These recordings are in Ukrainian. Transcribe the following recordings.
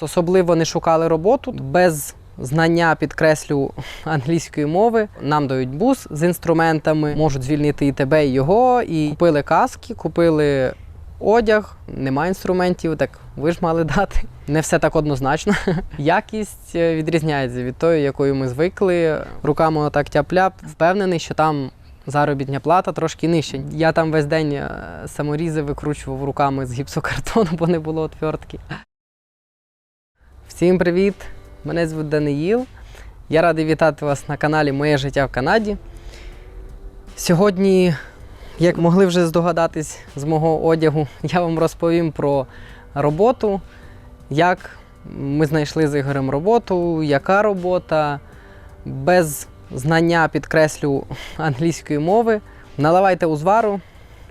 Особливо не шукали роботу без знання, підкреслю англійської мови. Нам дають бус з інструментами, можуть звільнити і тебе, і його. І купили каски, купили одяг, нема інструментів, так ви ж мали дати. Не все так однозначно. Якість е, відрізняється від тої, якою ми звикли. Руками отак тяп-ляп. Впевнений, що там заробітня плата трошки нижча. Я там весь день е, саморізи викручував руками з гіпсокартону, бо не було отвертки. Всім привіт! Мене звуть Даниїл. Я радий вітати вас на каналі Моє життя в Канаді. Сьогодні, як могли вже здогадатись з мого одягу, я вам розповім про роботу, як ми знайшли з Ігорем роботу, яка робота, без знання, підкреслю англійської мови. Наливайте узвару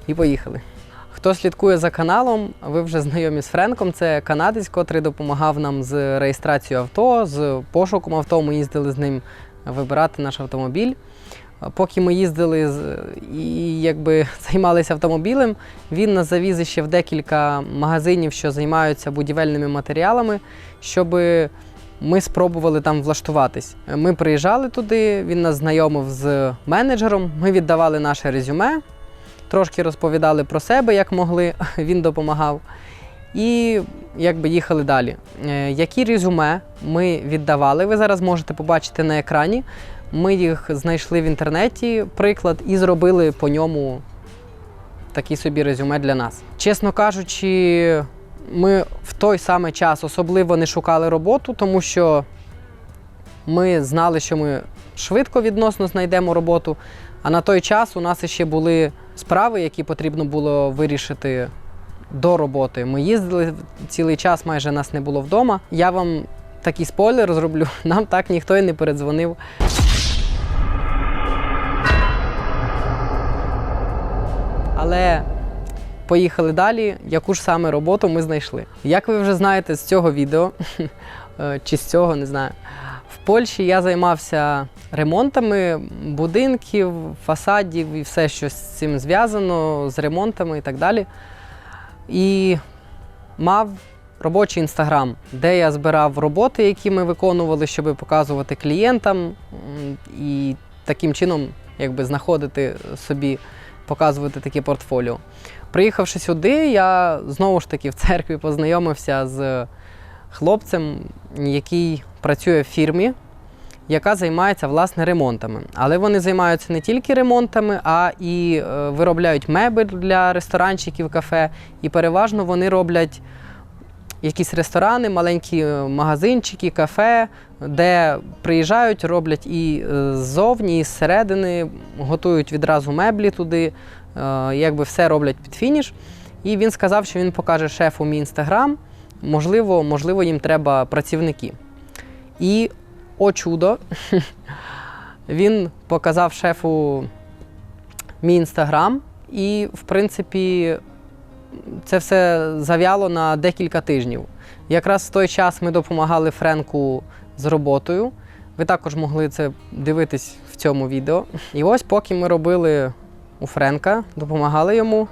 і поїхали. Хто слідкує за каналом, ви вже знайомі з Френком. Це канадець, котрий допомагав нам з реєстрацією авто, з пошуком авто. Ми їздили з ним вибирати наш автомобіль. Поки ми їздили і якби займалися автомобілем, він нас завіз ще в декілька магазинів, що займаються будівельними матеріалами, щоб ми спробували там влаштуватись. Ми приїжджали туди, він нас знайомив з менеджером, ми віддавали наше резюме, трошки розповідали про себе, як могли, він допомагав. І якби їхали далі. Е, Які резюме ми віддавали, ви зараз можете побачити на екрані. Ми їх знайшли в інтернеті, приклад, і зробили по ньому такий собі резюме для нас. Чесно кажучи, ми в той самий час особливо не шукали роботу, тому що ми знали, що ми швидко відносно знайдемо роботу. А на той час у нас ще були справи, які потрібно було вирішити до роботи. Ми їздили цілий час, майже нас не було вдома. Я вам такий спойлер зроблю. Нам так ніхто і не передзвонив. Але поїхали далі. Яку ж саме роботу ми знайшли? Як ви вже знаєте з цього відео, е, чи з цього не знаю. Польщі я займався ремонтами будинків, фасадів і все, що з цим зв'язано, з ремонтами і так далі. І мав робочий інстаграм, де я збирав роботи, які ми виконували, щоб показувати клієнтам і таким чином якби, знаходити собі, показувати таке портфоліо. Приїхавши сюди, я знову ж таки в церкві познайомився з хлопцем, який працює в фірмі, яка займається власне ремонтами. Але вони займаються не тільки ремонтами, а і е, виробляють мебель для ресторанчиків, кафе. І переважно вони роблять якісь ресторани, маленькі е, магазинчики, кафе, де приїжджають, роблять і е, ззовні, і зсередини, готують відразу меблі туди, якби все роблять під фініш. І він сказав, що він покаже шефу мій інстаграм. Можливо, можливо, їм треба працівники. І, о чудо, він показав шефу мій інстаграм, і, в принципі, це все зав'яло на декілька тижнів. Якраз в той час ми допомагали Френку з роботою. Ви також могли це дивитись в цьому відео. І ось, поки ми робили у Френка, допомагали йому.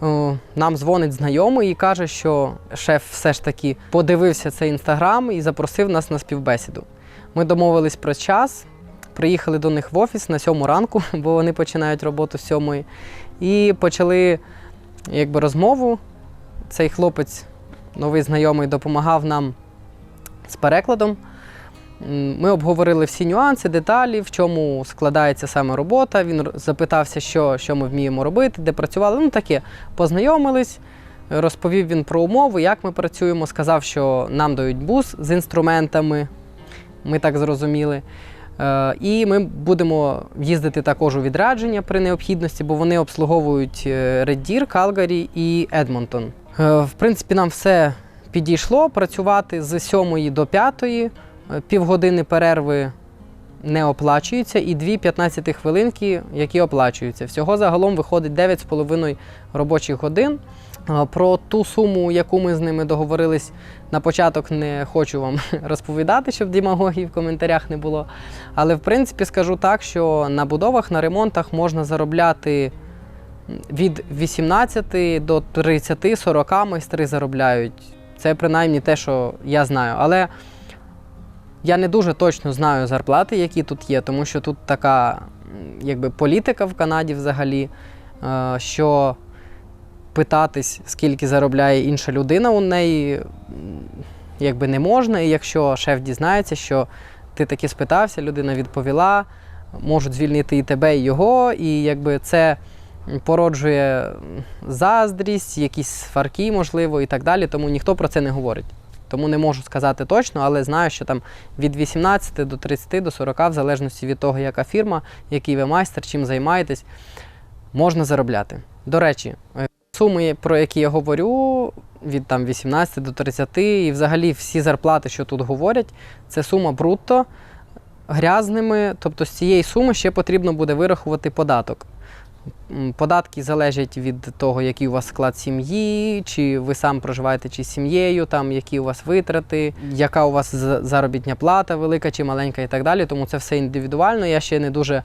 О, Нам дзвонить знайомий і каже, що шеф все ж таки подивився цей інстаграм і запросив нас на співбесіду. Ми домовились про час, приїхали до них в офіс на сьому ранку, бо вони починають роботу з сьомої, і почали якби, розмову. Цей хлопець, новий знайомий, допомагав нам з перекладом. Ми обговорили всі нюанси, деталі, в чому складається саме робота. Він запитався, що, що ми вміємо робити, де працювали. Ну таке, познайомились. Розповів він про умови, як ми працюємо. Сказав, що нам дають бус з інструментами. Ми так зрозуміли. Е, І ми будемо їздити також у відрядження при необхідності, бо вони обслуговують е, Red Deer, Калгарі і Едмонтон. В принципі, нам все підійшло працювати з 7 до 5, е, півгодини перерви не оплачуються, і дві 15 хвилинки, які оплачуються. Всього загалом виходить 9,5 робочих годин. Про ту суму, яку ми з ними договорились на початок, не хочу вам розповідати, щоб демагогії в коментарях не було. Але в принципі скажу так, що на будовах, на ремонтах можна заробляти від 18 до 30-40 майстри заробляють Це принаймні те, що я знаю. Але я не дуже точно знаю зарплати, які тут є, тому що тут така якби, політика в Канаді взагалі, е, що питатись, скільки заробляє інша людина у неї, якби не можна. І якщо шеф дізнається, що ти таки спитався, людина відповіла, можуть звільнити і тебе, і його, і якби це породжує заздрість, якісь сварки, можливо, і так далі. Тому ніхто про це не говорить. Тому не можу сказати точно, але знаю, що там від 18 до 30 до 40, в залежності від того, яка фірма, який ви майстер, чим займаєтесь, можна заробляти. До речі, е, суми, про які я говорю, від там 18 до 30, і взагалі всі зарплати, що тут говорять, це сума брутто грязними. Тобто з цієї суми ще потрібно буде вирахувати податок. Податки залежать від того, який у вас склад сім'ї, чи ви сам проживаєте чи з сім'єю, там які у вас витрати, яка у вас заробітня плата, велика чи маленька, і так далі. Тому це все індивідуально. Я ще не дуже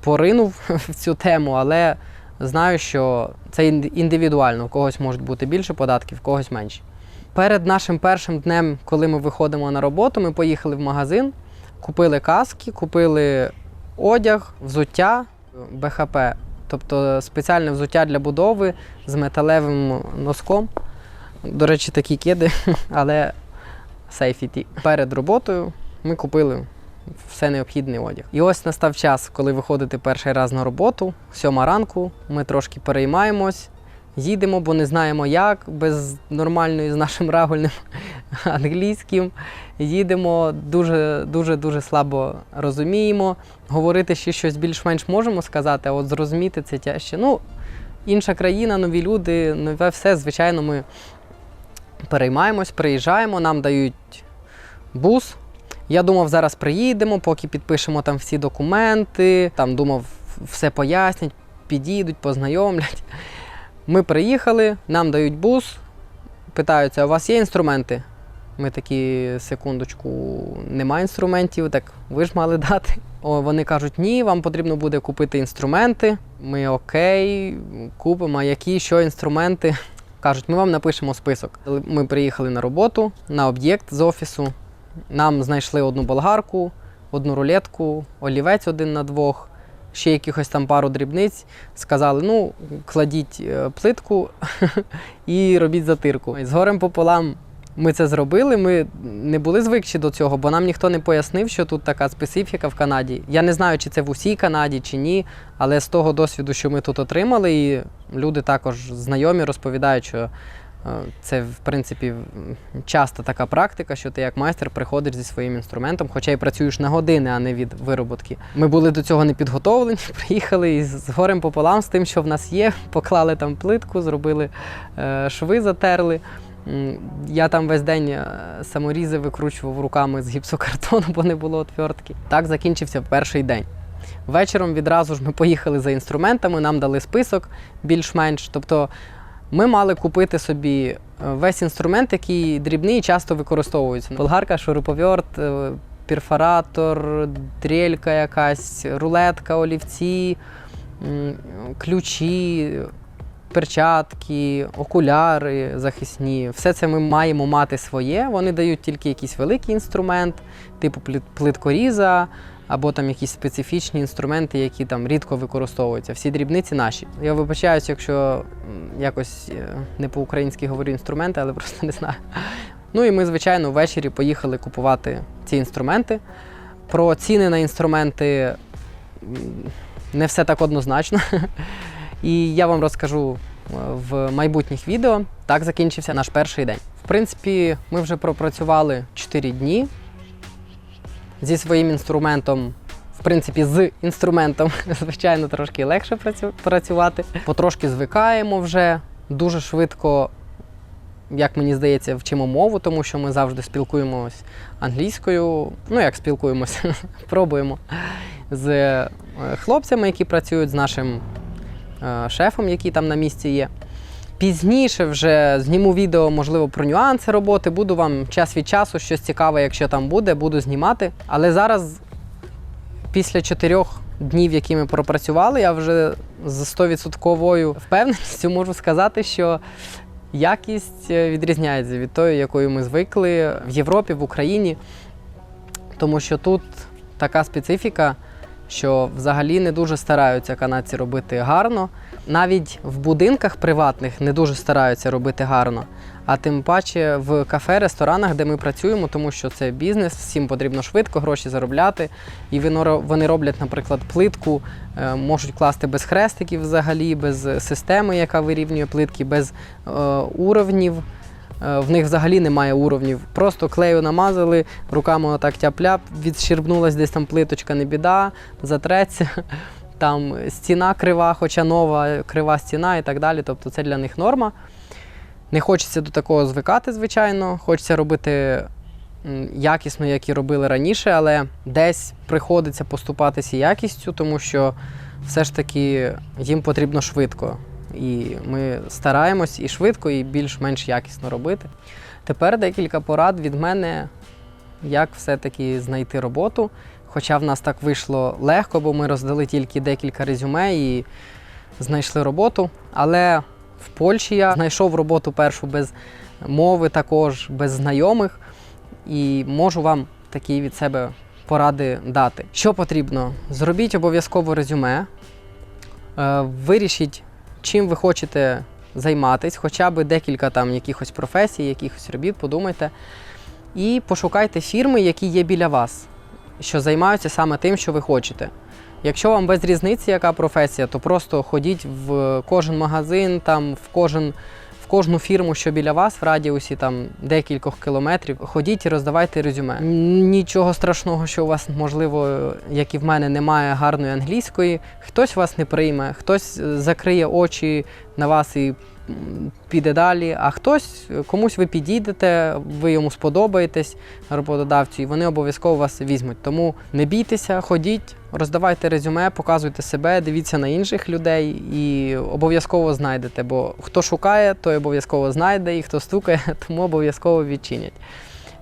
поринув в цю тему, але знаю, що це індивідуально. У когось можуть бути більше податків, у когось менше. Перед нашим першим днем, коли ми виходимо на роботу, ми поїхали в магазин, купили каски, купили одяг, взуття, БХП, тобто спеціальне взуття для будови з металевим носком. До речі, такі кеди, але сейфіті. Перед роботою ми купили все необхідний одяг. І ось настав час, коли виходити перший раз на роботу, сьома ранку, ми трошки переймаємось, їдемо, бо не знаємо як, без нормальної з нашим рагульним англійським. Їдемо дуже дуже дуже слабо розуміємо. Говорити ще щось більш-менш можемо сказати, а от зрозуміти це тяжче. Ну, інша країна, нові люди, нове все. Звичайно, ми переймаємось, приїжджаємо, нам дають бус. Я думав, зараз приїдемо, поки підпишемо там всі документи. Там думав, все пояснять, підійдуть, познайомлять. Ми приїхали, нам дають бус, питаються, у вас є інструменти? Ми такі, секундочку, нема інструментів, так ви ж мали дати. О, вони кажуть, ні, вам потрібно буде купити інструменти. Ми окей, купимо, а які що інструменти. Кажуть, ми вам напишемо список. Ми приїхали на роботу, на об'єкт з офісу. Нам знайшли одну болгарку, одну рулетку, олівець один на двох, ще якихось там пару дрібниць. Сказали: ну, кладіть е, плитку і робіть затирку. І з горем пополам ми це зробили. Ми не були звикші до цього, бо нам ніхто не пояснив, що тут така специфіка в Канаді. Я не знаю, чи це в усій Канаді, чи ні, але з того досвіду, що ми тут отримали, і люди також знайомі розповідають, що. е, Це, в принципі, часто така практика, що ти як майстер приходиш зі своїм інструментом, хоча й працюєш на години, а не від вироботки. Ми були до цього не підготовлені, приїхали і з горем пополам з тим, що в нас є, поклали там плитку, зробили е, шви, затерли. Я там весь день е, саморізи викручував руками з гіпсокартону, бо не було отвертки. Так закінчився перший день. Вечором відразу ж ми поїхали за інструментами, нам дали список більш-менш. Тобто ми мали купити собі е, весь інструмент, який дрібний і часто використовується. Болгарка, шуруповерт, е, перфоратор, дрелька якась, рулетка, олівці, ключі, перчатки, окуляри захисні. Все це ми маємо мати своє. Вони дають тільки якийсь великий інструмент, типу плиткоріза, або там якісь специфічні інструменти, які там рідко використовуються. Всі дрібниці наші. Я вибачаюся, якщо якось е, не по-українськи говорю інструменти, але просто не знаю. Ну і ми, звичайно, ввечері поїхали купувати ці інструменти. Про ціни на інструменти не все так однозначно. І я вам розкажу е, в майбутніх відео. Так закінчився наш перший день. В принципі, ми вже пропрацювали 4 дні зі своїм інструментом. В принципі, з інструментом, звичайно, трошки легше працю- працювати. Потрошки звикаємо вже дуже швидко, як мені здається, вчимо мову, тому що ми завжди спілкуємось англійською. Ну, як спілкуємося, пробуємо з е, хлопцями, які працюють з нашим шефом, який там на місці є. Пізніше вже зніму відео, можливо, про нюанси роботи. Буду вам час від часу щось цікаве, якщо там буде, буду знімати. Але зараз, після чотирьох днів, які ми пропрацювали, я вже з 100% впевненістю можу сказати, що якість е, відрізняється від тої, якою ми звикли в Європі, в Україні. Тому що тут така специфіка, що взагалі не дуже стараються канадці робити гарно. Навіть в будинках приватних не дуже стараються робити гарно. А тим паче в кафе, ресторанах, де ми працюємо, тому що це бізнес, всім потрібно швидко гроші заробляти. І вони роблять, наприклад, плитку, е, можуть класти без хрестиків взагалі, без системи, яка вирівнює плитки, без е, уровнів. Е, В них взагалі немає уровнів. Просто клею намазали, руками отак тяп-ляп, відщербнулась десь там плиточка, не біда, затреться. Там стіна крива, хоча нова крива стіна і так далі. Тобто це для них норма. Не хочеться до такого звикати, звичайно. Хочеться робити якісно, як і робили раніше, але десь приходиться поступатися якістю, тому що все ж таки їм потрібно швидко. І ми стараємось і швидко, і більш-менш якісно робити. Тепер декілька порад від мене, як все-таки знайти роботу. Хоча в нас так вийшло легко, бо ми роздали тільки декілька резюме і знайшли роботу. Але в Польщі я знайшов роботу першу без мови, також без знайомих, і можу вам такі від себе поради дати. Що потрібно? Зробіть обов'язково резюме, е, вирішіть, чим ви хочете займатися, хоча б декілька там якихось професій, якихось робіт, подумайте. І пошукайте фірми, які є біля вас, що займаються саме тим, що ви хочете. Якщо вам без різниці, яка професія, то просто ходіть в кожен магазин, там, в, кожен, кожну фірму, що біля вас, в радіусі там, декількох кілометрів. Ходіть і роздавайте резюме. Нічого страшного, що у вас, можливо, як і в мене, немає гарної англійської. Хтось вас не прийме, хтось е, закриє очі на вас і піде далі, а хтось е, комусь ви підійдете, ви йому сподобаєтесь роботодавцю, і вони обов'язково вас візьмуть. Тому не бійтеся, ходіть, роздавайте резюме, показуйте себе, дивіться на інших людей і обов'язково знайдете. Бо хто шукає, той обов'язково знайде, і хто стукає, тому обов'язково відчинять.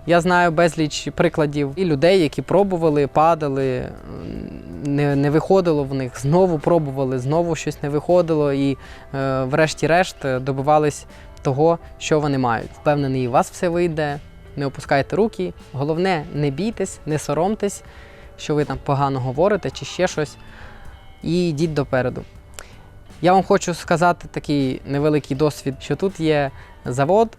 Я знаю безліч прикладів і людей, які пробували, падали, не, не виходило в них, знову пробували, знову щось не виходило, і е, врешті-решт е, добивались того, що вони мають. Впевнений, і у вас все вийде. Не опускайте руки. Головне, не бійтесь, не соромтесь, що ви там погано говорите чи ще щось. І йдіть допереду. Я вам хочу сказати такий невеликий досвід, що тут є завод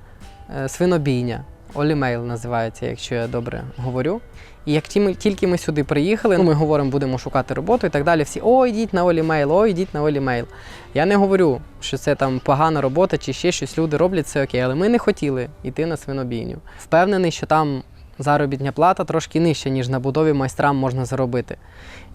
е, свинобійня. Олімейл називається, якщо я добре говорю. І як ті тільки ми сюди приїхали, ну, ми говоримо, будемо шукати роботу і так далі. Всі о, йдіть на Олімейл, о, йдіть на Олімейл. Я не говорю, що це там погана робота чи ще щось. Люди роблять це окей, але ми не хотіли йти на свинобійню. Впевнений, що там заробітня плата трошки нижча, ніж на будові майстрам можна заробити.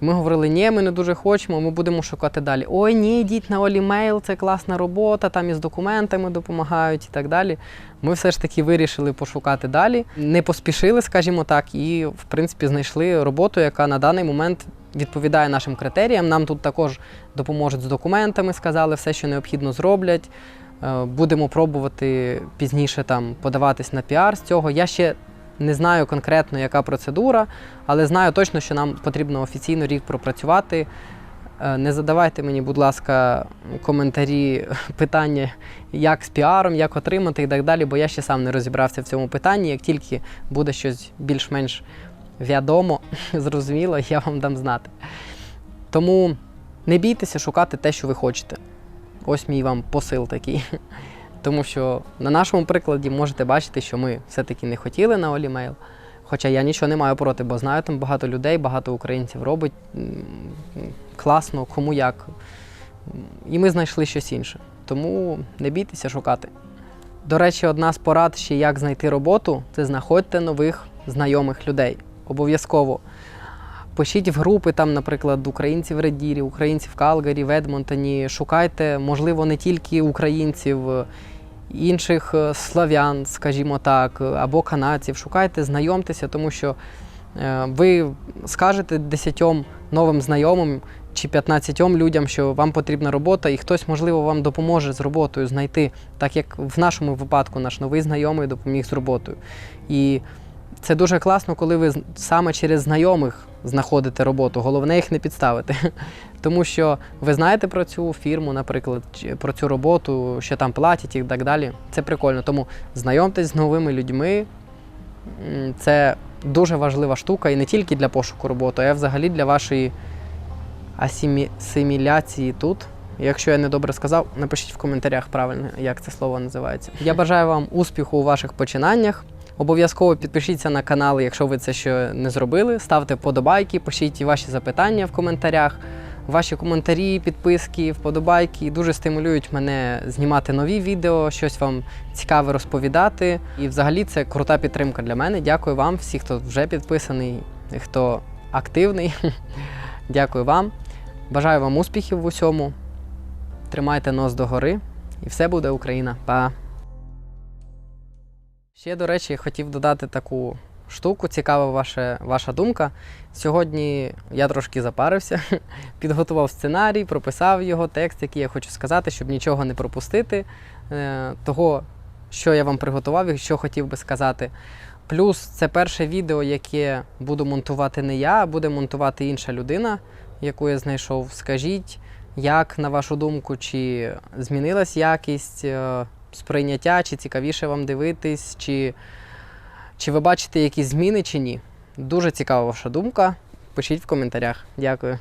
І ми говорили, ні, ми не дуже хочемо, ми будемо шукати далі. Ой, ні, йдіть на Олімейл, це класна робота, там із документами допомагають і так далі. Ми все ж таки вирішили пошукати далі. Не поспішили, скажімо так, і в принципі знайшли роботу, яка на даний момент відповідає нашим критеріям. Нам тут також допоможуть з документами, сказали, все, що необхідно, зроблять. Е, Будемо пробувати пізніше там подаватись на піар з цього. Я ще не знаю конкретно, яка процедура, але знаю точно, що нам потрібно офіційно рік пропрацювати. Е, Не задавайте мені, будь ласка, коментарі, питання, як з піаром, як отримати і так далі, бо я ще сам не розібрався в цьому питанні. Як тільки буде щось більш-менш відомо, зрозуміло, я вам дам знати. Тому не бійтеся шукати те, що ви хочете. Ось мій вам посил такий. Тому що на нашому прикладі можете бачити, що ми все-таки не хотіли на Олімейл. Хоча я нічого не маю проти, бо знаю, там багато людей, багато українців робить класно, кому як. І ми знайшли щось інше. Тому не бійтеся шукати. До речі, одна з порад ще як знайти роботу це знаходьте нових знайомих людей. Обов'язково. Пишіть в групи, там, наприклад, українці в Редірі, українці в Калгарі, в Едмонтоні. Шукайте, можливо, не тільки українців, інших е, славян, скажімо так, або канадців. Шукайте, знайомтеся, тому що е, ви скажете десятьом новим знайомим чи 15 людям, що вам потрібна робота, і хтось, можливо, вам допоможе з роботою знайти, так як в нашому випадку наш новий знайомий допоміг з роботою. І це дуже класно, коли ви саме через знайомих знаходите роботу. Головне їх не підставити. Тому що ви знаєте про цю фірму, наприклад, про цю роботу, що там платять і так далі. Це прикольно. Тому знайомтесь з новими людьми. Це дуже важлива штука і не тільки для пошуку роботи, а взагалі для вашої асиміляції тут. Якщо я не добре сказав, напишіть в коментарях правильно, як це слово називається. Я бажаю вам успіху у ваших починаннях. Обов'язково підпишіться на канал, якщо ви це ще не зробили. Ставте вподобайки, пишіть ваші запитання в коментарях. Ваші коментарі, підписки, вподобайки дуже стимулюють мене знімати нові відео, щось вам цікаве розповідати. І взагалі це крута підтримка для мене. Дякую вам, всі, хто вже підписаний, хто активний. Дякую вам. Бажаю вам успіхів в усьому. Тримайте нос догори, і все буде Україна. Па! Ще, до речі, хотів додати таку штуку, цікава ваша, ваша думка. Сьогодні я трошки запарився, підготував сценарій, прописав його, текст, який я хочу сказати, щоб нічого не пропустити. е, Того, що я вам приготував і що хотів би сказати. Плюс це перше відео, яке буду монтувати не я, а буде монтувати інша людина, яку я знайшов. Скажіть, як на вашу думку, чи змінилась якість е, сприйняття, чи цікавіше вам дивитись, чи, чи ви бачите якісь зміни, чи ні? Дуже цікава ваша думка. Пишіть в коментарях. Дякую.